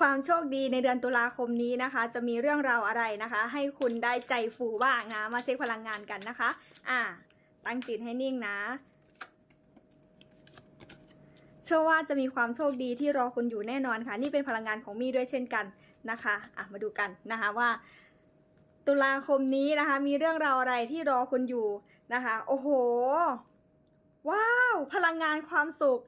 ความโชคดีในเดือนตุลาคมนี้นะคะ จะมีเรื่องราวอะไรนะคะ ให้คุณได้ใจฟูบ้างนะมาเช็คพลังงานกันนะคะ อ่า ตั้งจิตให้นิ่งนะ เชื่อว่าจะมีความโชคดีที่รอคุณอยู่แน่นอนค่ะ นี่เป็นพลังงานของมี่ด้วยเช่นกันนะคะอะมาดูกันนะคะว่า ตุลาคมนี้นะคะ มีเรื่องราวอะไรที่รอคุณอยู่นะคะ โอ้โห ว้าว พลังงานความสุข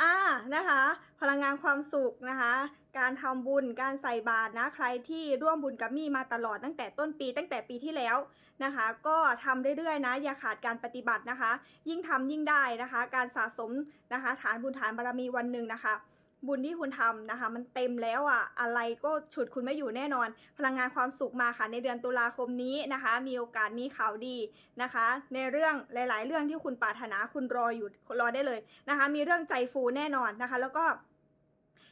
อ่านะคะ พลังงานความสุขนะคะ การทำบุญการใส่บาตรนะใครที่ร่วมบุญกับมี่มาตลอดตั้งแต่ต้นปีตั้งแต่ปีที่แล้วนะคะ ก็ทำเรื่อยๆนะอย่าขาดการปฏิบัตินะคะ ยิ่งทำยิ่งได้นะคะ การสะสมนะคะ ฐานบุญฐานบารมีวันหนึ่งนะคะ บุญที่คุณทำนะคะ มันเต็มแล้วอะอะไรก็ฉุดคุณไม่อยู่แน่นอน พลังงานความสุขมาค่ะในเดือนตุลาคมนี้นะคะ มีโอกาสมีข่าวดีนะคะ ในเรื่องหลาย ๆ เรื่องที่คุณปรารถนาคุณรออยู่รอได้เลยนะคะ มีเรื่องใจฟูแน่นอนนะคะ แล้วก็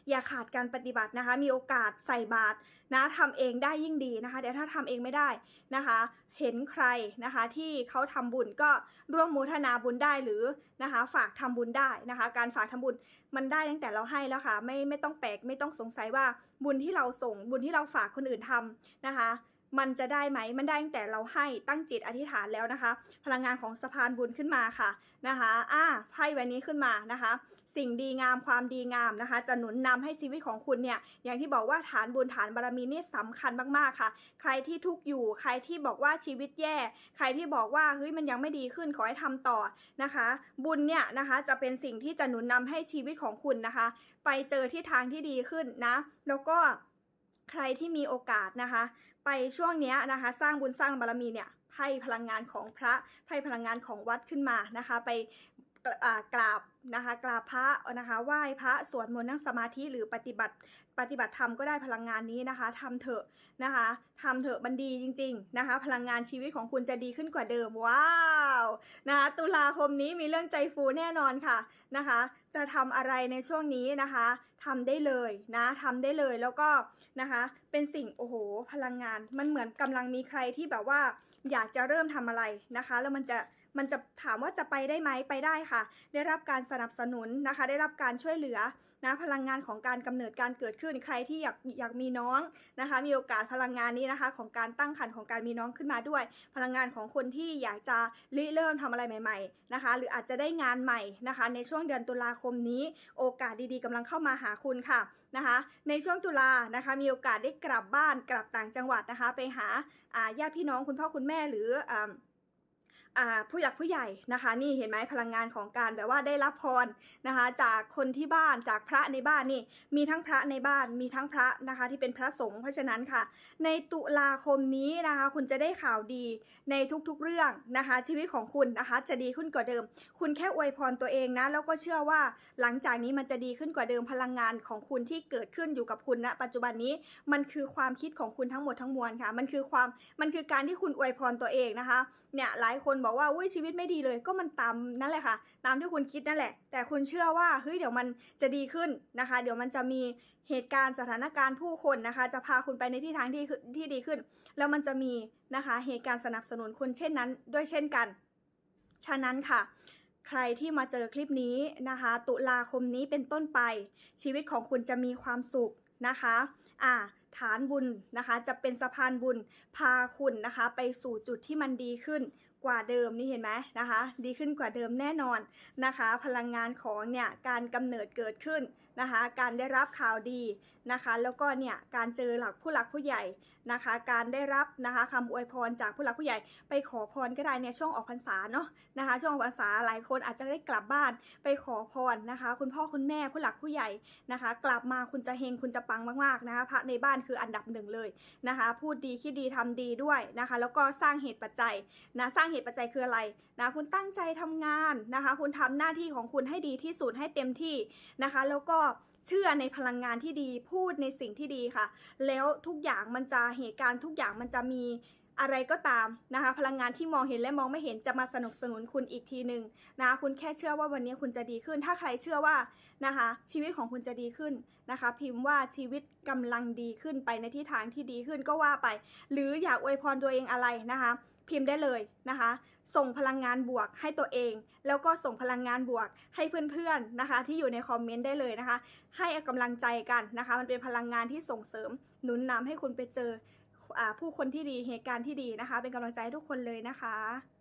อย่าขาดการปฏิบัตินะคะ มีโอกาสใส่บาตรนะทำเองได้ยิ่งดีนะคะเดี๋ยวถ้าทำเองไม่ได้นะคะ เห็นใครนะคะที่เขาทำบุญก็ร่วมโมทนาบุญได้หรือนะคะ ฝากทำบุญได้นะคะ การฝากทำบุญมันได้ตั้งแต่เราให้แล้วค่ะ ไม่ไม่ต้องแปลกไม่ต้องสงสัยว่าบุญที่เราส่งบุญที่เราฝากคนอื่นทำนะคะมันจะได้ไหม มันได้ตั้งแต่เราให้ตั้งจิตอธิษฐานแล้วนะคะ พลังงานของสะพานบุญขึ้นมาค่ะนะคะ อ่า ไพ่ใบนี้ขึ้นมานะคะ สิ่งดีงามความดีงามนะคะ จะหนุนนำให้ชีวิตของคุณเนี่ยอย่างที่บอกว่าฐานบุญฐานบารมีนี่สำคัญมากๆค่ะ ใครที่ทุกข์อยู่ ใครที่บอกว่าชีวิตแย่ ใครที่บอกว่าเฮ้ยมันยังไม่ดีขึ้นขอให้ทำต่อนะคะ บุญเนี่ยนะคะจะเป็นสิ่งที่จะหนุนนำให้ชีวิตของคุณนะคะ ไปเจอที่ทางที่ดีขึ้นนะ แล้วก็ใครที่มีโอกาสนะคะ ไปช่วงนี้นะคะ สร้างบุญสร้างบารมีเนี่ยไพ่พลังงานของพระไพ่พลังงานของวัดขึ้นมานะคะ ไป กราบนะคะกราบพระนะคะไหว้พระสวดมนต์นั่งสมาธิหรือปฏิบัติปฏิบัติธรรมก็ได้พลังงานนี้นะคะทำเถอะนะคะทำเถอะมันดีจริง ๆนะคะ พลังงานชีวิตของคุณจะดีขึ้นกว่าเดิมว้าวนะคะตุลาคมนี้มีเรื่องใจฟูแน่นอนค่ะนะคะ จะทำอะไรในช่วงนี้นะคะทำได้เลยนะทำได้เลยแล้วก็นะคะเป็นสิ่งโอ้โหพลังงานมันเหมือนกำลังมีใครที่แบบว่าอยากจะเริ่มทำอะไรนะคะ แล้วมันจะ มันจะถามว่าจะไปได้ไหมไปได้ค่ะ ได้รับการสนับสนุนนะคะ ได้รับการช่วยเหลือนะพลังงานของการกำเนิดการเกิดขึ้นใครที่อยากอยากมีน้องนะคะ มีโอกาสพลังงานนี้นะคะ ของการตั้งครรภ์ของการมีน้องขึ้นมาด้วย พลังงานของคนที่อยากจะริเริ่มทำอะไรใหม่ ๆนะคะ หรืออาจจะได้งานใหม่นะคะ ในช่วงเดือนตุลาคมนี้ โอกาสดีๆกำลังเข้ามาหาคุณค่ะนะคะ ในช่วงตุลานะคะ มีโอกาสได้กลับบ้านกลับต่างจังหวัดนะคะ ไปหาญาติพี่น้องคุณพ่อคุณแม่หรืออ ผู้หลักผู้ใหญ่นะคะ นี่เห็นไหมพลังงานของการแบบว่าได้รับพรนะคะ จากคนที่บ้านจากพระในบ้านนี่มีทั้งพระในบ้านมีทั้งพระนะคะ ที่เป็นพระสงฆ์เพราะฉะนั้นค่ะ ในตุลาคมนี้นะคะ คุณจะได้ข่าวดีในทุกๆเรื่องนะคะ ชีวิตของคุณนะคะจะดีขึ้นกว่าเดิม คุณแค่อวยพรตัวเองนะแล้วก็เชื่อว่าหลังจากนี้มันจะดีขึ้นกว่าเดิมพลังงานของคุณที่เกิดขึ้นอยู่กับคุณณปัจจุบันนี้มันคือความคิดของคุณทั้งหมดทั้งมวลค่ะ มันคือความมันคือการที่คุณอวยพรตัวเองนะคะเนี่ยหลายคนบอกว่าอุ้ยชีวิตไม่ดีเลย ก็มันตามนั่นแหละค่ะ ตามที่คุณคิดนั่นแหละ แต่คุณเชื่อว่าเฮ้ยเดี๋ยวมันจะดีขึ้นนะคะ เดี๋ยวมันจะมีเหตุการณ์สถานการณ์ผู้คนนะคะ จะพาคุณไปในที่ทางที่ที่ดีขึ้น แล้วมันจะมีนะคะเหตุการณ์สนับสนุนคุณเช่นนั้น ด้วยเช่นกัน ฉะนั้นค่ะใครที่มาเจอคลิปนี้นะคะ ตุลาคมนี้เป็นต้นไป ชีวิตของคุณจะมีความสุขนะคะ อ่า ฐานบุญนะคะ จะเป็นสะพานบุญพาคุณนะคะ ไปสู่จุดที่มันดีขึ้นกว่าเดิมนี่เห็นไหมนะคะ ดีขึ้นกว่าเดิมแน่นอนนะคะ พลังงานของเนี่ยการกำเนิดเกิดขึ้นนะคะ การได้รับข่าวดี นะคะ แล้วก็เนี่ยการเจอหลักผู้หลักผู้ใหญ่นะคะ การได้รับนะคะคำอวยพรจากผู้หลักผู้ใหญ่ ไปขอพรก็ได้เนี่ยช่วงออกพรรษาเนาะนะคะ ช่วงออกพรรษาหลายคนอาจจะได้กลับบ้านไปขอพรนะคะ คุณพ่อคุณแม่ผู้หลักผู้ใหญ่นะคะ กลับมาคุณจะเฮงคุณจะปังมากๆนะคะพระในบ้านคืออันดับหนึ่งเลยนะคะ พูดดีคิดดีทำดีด้วยนะคะ แล้วก็สร้างเหตุปัจจัยนะสร้างเหตุปัจจัยคืออะไรนะคุณตั้งใจทำงานนะคะ คุณทำหน้าที่ของคุณให้ดีที่สุดให้เต็มที่นะคะ แล้วก็ เชื่อในพลังงานที่ดีพูดในสิ่งที่ดีค่ะ แล้วทุกอย่างมันจะเหตุการณ์ทุกอย่างมันจะมีอะไรก็ตามนะคะ พลังงานที่มองเห็นและมองไม่เห็นจะมาสนับสนุนคุณอีกทีหนึ่งนะคะคุณแค่เชื่อว่าวันนี้คุณจะดีขึ้น ถ้าใครเชื่อว่านะคะ ชีวิตของคุณจะดีขึ้นนะคะ พิมพ์ว่าชีวิตกำลังดีขึ้นไปในทิศทางที่ดีขึ้นก็ว่าไป หรืออยากอวยพรตัวเองอะไรนะคะ พิมพ์ได้เลยนะคะ ส่งพลังงานบวกให้ตัวเอง แล้วก็ส่งพลังงานบวกให้เพื่อนๆนะคะ ที่อยู่ในคอมเมนต์ได้เลยนะคะ ให้กำลังใจกันนะคะ มันเป็นพลังงานที่ส่งเสริมหนุนนำให้คุณไปเจออผู้คนที่ดีเหตุการณ์ที่ดีนะคะ เป็นกำลังใจให้ทุกคนเลยนะคะ